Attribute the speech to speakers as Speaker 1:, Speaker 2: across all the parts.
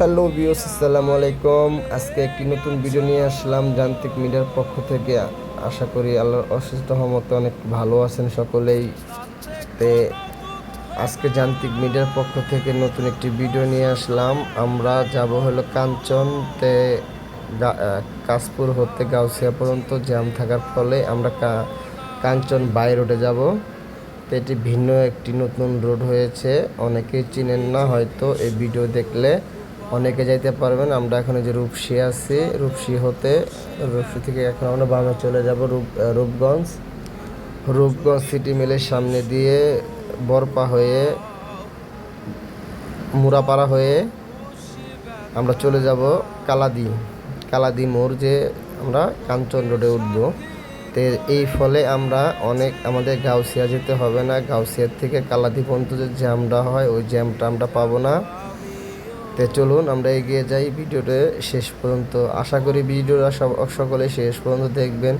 Speaker 1: Hello বিওস আসসালামু আলাইকুম। আজকে একটি নতুন ভিডিও নিয়ে আসলাম যান্ত্রিক মিডিয়ার পক্ষ থেকে। আশা করি আল্লাহর অশেষ রহমতে অনেক ভালো আছেন সকলেই। তে আজকে যান্ত্রিক মিডিয়ার পক্ষ থেকে নতুন একটি ভিডিও নিয়ে আসলাম। আমরা যাব হলো কাঞ্চন, তে কাশপুর হতে গাউসিয়া পর্যন্ত জ্যাম থাকার ফলে আমরা কাঞ্চন বাই রোডে যাব। তো এটি ভিন্ন একটি নতুন রোড হয়েছে। অনেকেই চিনেন না হয়তো এই ভিডিও দেখলে। অনেকে যাইতে পারবেন, আমরা এখন যে রূপসী আছি, রূপসী হতে, রূপসী থেকে এখন আমরা বামে চলে যাব, রূপ রূপগঞ্জ। রূপগঞ্জ সিটি মিলের সামনে দিয়ে বরপা হয়ে, মুরাপাড়া হয়ে আমরা চলে যাব কালাদি কালাদি মোড় যে আমরা কাঞ্চন রোডে উঠবো। তো এই ফলে আমরা অনেক, আমাদের গাউসিয়া যেতে হবে না গাউসিয়ার থেকে কালাদি পর্যন্ত যে জ্যামটা হয়, ওই জ্যামটা আমরা পাবো না। তো চলুন আমরা এগিয়ে যাই ভিডিওটা শেষ পর্যন্ত। আশা করি ভিডিওটা সব সকলে শেষ পর্যন্ত দেখবেন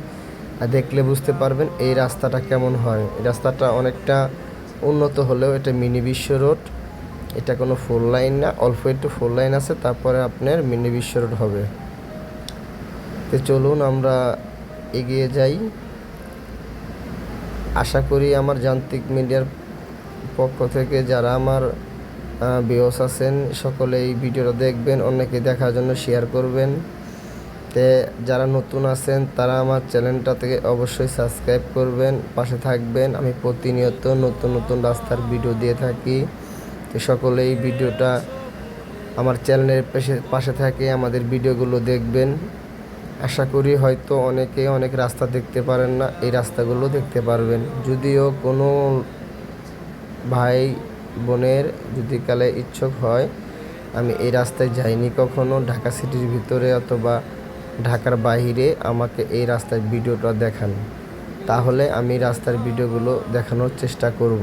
Speaker 1: আর দেখলে বুঝতে পারবেন এই রাস্তাটা কেমন হয়। এই রাস্তাটা অনেকটা উন্নত হলেও এটা মিনি বিশ্ব রোড। এটা কোনো ফোর লাইন না, অল্প একটু ফোর লাইন আছে, তারপরে আপনার মিনি বিশ্ব রোড হবে। তো চলুন আমরা এগিয়ে যাই। আশা করি আমার যান্ত্রিক মিডিয়ার পক্ষ থেকে যারা আমার বিওস আছেন সকলে এই ভিডিওটা দেখবেন অনেকে দেখার জন্য শেয়ার করবেন। তে যারা নতুন আছেন, তারা আমার চ্যানেলটা থেকে অবশ্যই সাবস্ক্রাইব করবেন, পাশে থাকবেন। আমি প্রতিনিয়ত নতুন নতুন রাস্তার ভিডিও দিয়ে থাকি। তো সকলে এই ভিডিওটা আমার চ্যানেলের পাশে পাশে থাকে আমাদের ভিডিওগুলো দেখবেন। আশা করি হয়তো অনেকে অনেক রাস্তা দেখতে পারেন না, এই রাস্তাগুলো দেখতে পারবেন। যদিও কোনো ভাই বোনের যদি কালে ইচ্ছুক হয়, আমি এই রাস্তায় যাইনি কখনো। ঢাকা সিটির ভিতরে অথবা ঢাকার বাইরে আমাকে এই রাস্তার ভিডিওটা দেখান। তাহলে আমি রাস্তার ভিডিওগুলো দেখানোর চেষ্টা করব।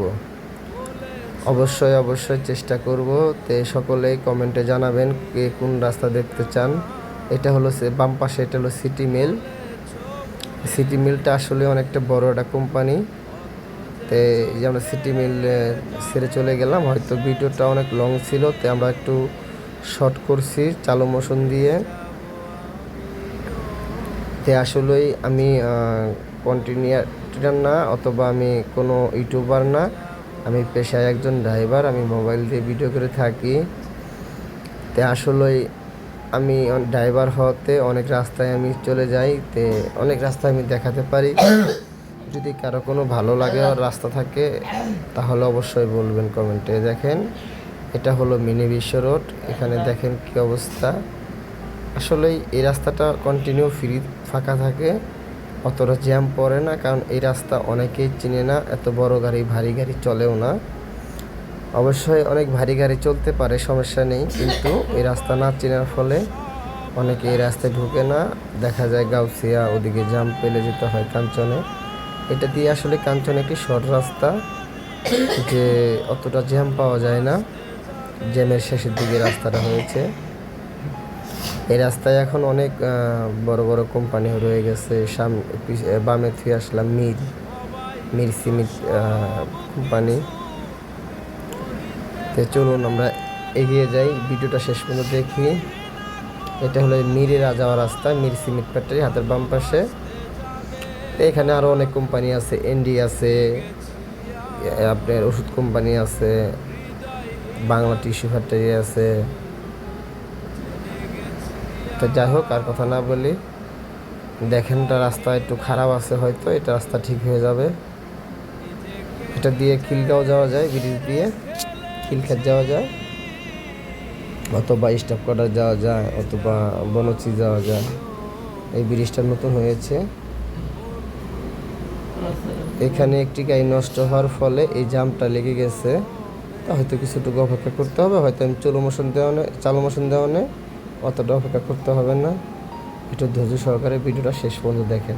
Speaker 1: অবশ্যই অবশ্যই চেষ্টা করব। তে সকলেই কমেন্টে জানাবেন কে কোন রাস্তা দেখতে চান। এটা হলো বাম পাশে এটা হলো সিটি মিল। সিটি মিলটা আসলে অনেকটা বড় একটা কোম্পানি। তে এই যে আমরা সিটি মিল ছেড়ে চলে গেলাম। হয়তো ভিডিওটা অনেক লং ছিল, তে আমরা একটু শর্ট করছি, চালু মোশন দিয়ে। তে আসলেই আমি কন্টিনিউটার না, অথবা আমি কোনো ইউটিউবার না। আমি পেশায় একজন ড্রাইভার আমি মোবাইল দিয়ে ভিডিও করে থাকি। তে আসলেই আমি ড্রাইভার হতে অনেক রাস্তায় আমি চলে যাই, তে অনেক রাস্তায় আমি দেখাতে পারি। যদি কারও কোনো ভালো লাগে আর রাস্তা থাকে, তাহলে অবশ্যই বলবেন কমেন্টে। দেখেন, এটা হলো মিনি বিশ্ব রোড। এখানে দেখেন কি অবস্থা। আসলেই এই রাস্তাটা কন্টিনিউ ফ্রি ফাঁকা থাকে। অতটা জ্যাম পড়ে না, কারণ এই রাস্তা অনেকেই চিনে না। এত বড় গাড়ি, ভারী গাড়ি চলেও না। অবশ্যই অনেক ভারী গাড়ি চলতে পারে, সমস্যা নেই। কিন্তু এই রাস্তা না চেনার ফলে অনেকে এই রাস্তায় ঢুকে না। দেখা যায় গাউসিয়া, ওদিকে জাম পেলে যেতে হয় কাঞ্চনে। এটা দিয়ে আসলে কাঞ্চন একটি শর্ট রাস্তা যে অতটা জ্যাম পাওয়া যায় না। জ্যামের শেষের দিকে রাস্তাটা হয়েছে। এই রাস্তায় এখন অনেক বড় বড় কোম্পানি রয়ে গেছে। পিছ- বামে থুয়ে আসলাম মির মির সিমিট কোম্পানি তো চলুন আমরা এগিয়ে যাই। ভিডিওটা শেষ পর্যন্ত দেখি। এটা হলো মিরে যাওয়ার রাস্তা, মির সিমেন্ট ফ্যাক্টরি হাতের বাম পাশে। এখানে আরও অনেক কোম্পানি আছে এনডি আছে আপনার ওষুধ কোম্পানি আছে, বাংলা টিস্যু ফ্যাক্টরি আছে। তো যাই হোক, আর কথা না বলি, দেখেন এটা রাস্তা একটু খারাপ আছে হয়তো, এটা রাস্তা ঠিক হয়ে যাবে। এটা দিয়ে খিলগাঁও যাওয়া যায় ব্রিজ দিয়ে খিলখাত যাওয়া যায়, অথবা স্টাফ কোয়ার্টার যাওয়া যায়, অথবা বনচি যাওয়া যায়। এই ব্রিজটা নতুন হয়েছে। এখানে একটি গাই নষ্ট হওয়ার ফলে এই জামটা লেগে গেছে। হয়তো কিছুটুকু অপেক্ষা করতে হবে, হয়তো আমি চলো মোশন দেওয়ানে চালু মোশন দেওয়ানে অতটা অপেক্ষা করতে হবে না। একটু ধৈর্য সহকারে ভিডিওটা শেষ পর্যন্ত দেখেন।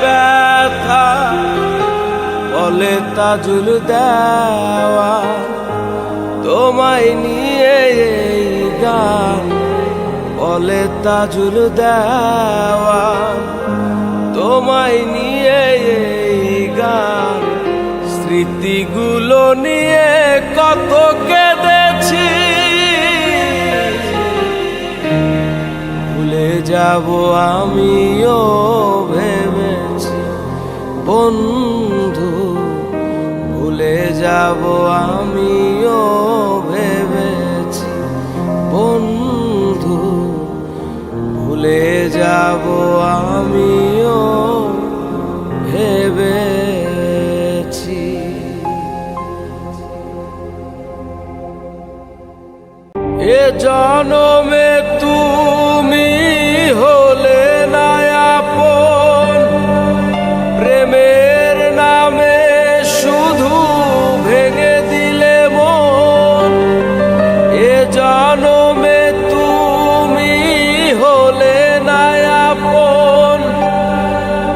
Speaker 2: ব্যথা বলে তাজুল দেওয়া তোমায় নিয়ে এই গান বলে তাজুল দেওয়া তোমায় নিয়ে এই গান স্মৃতিগুলো নিয়ে কত কেঁদেছি। ভুলে যাব আমিও ভেবেছি বন্ধু ভুলে যাব আমিও ভেবেছি। বন্ধু ভুলে যাব আমিও ভেবেছি। এ জনমে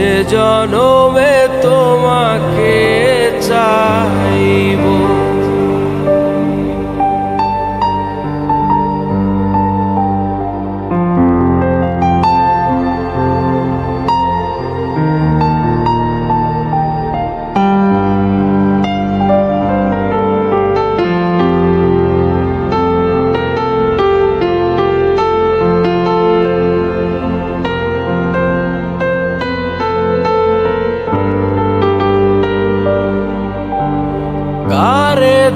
Speaker 2: সে জনমে তোমাকে চাইব।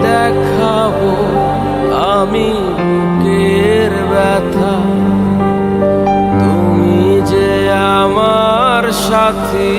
Speaker 2: দেখাবো আমি বুকের ব্যথা। তুমি যে আমার সাথী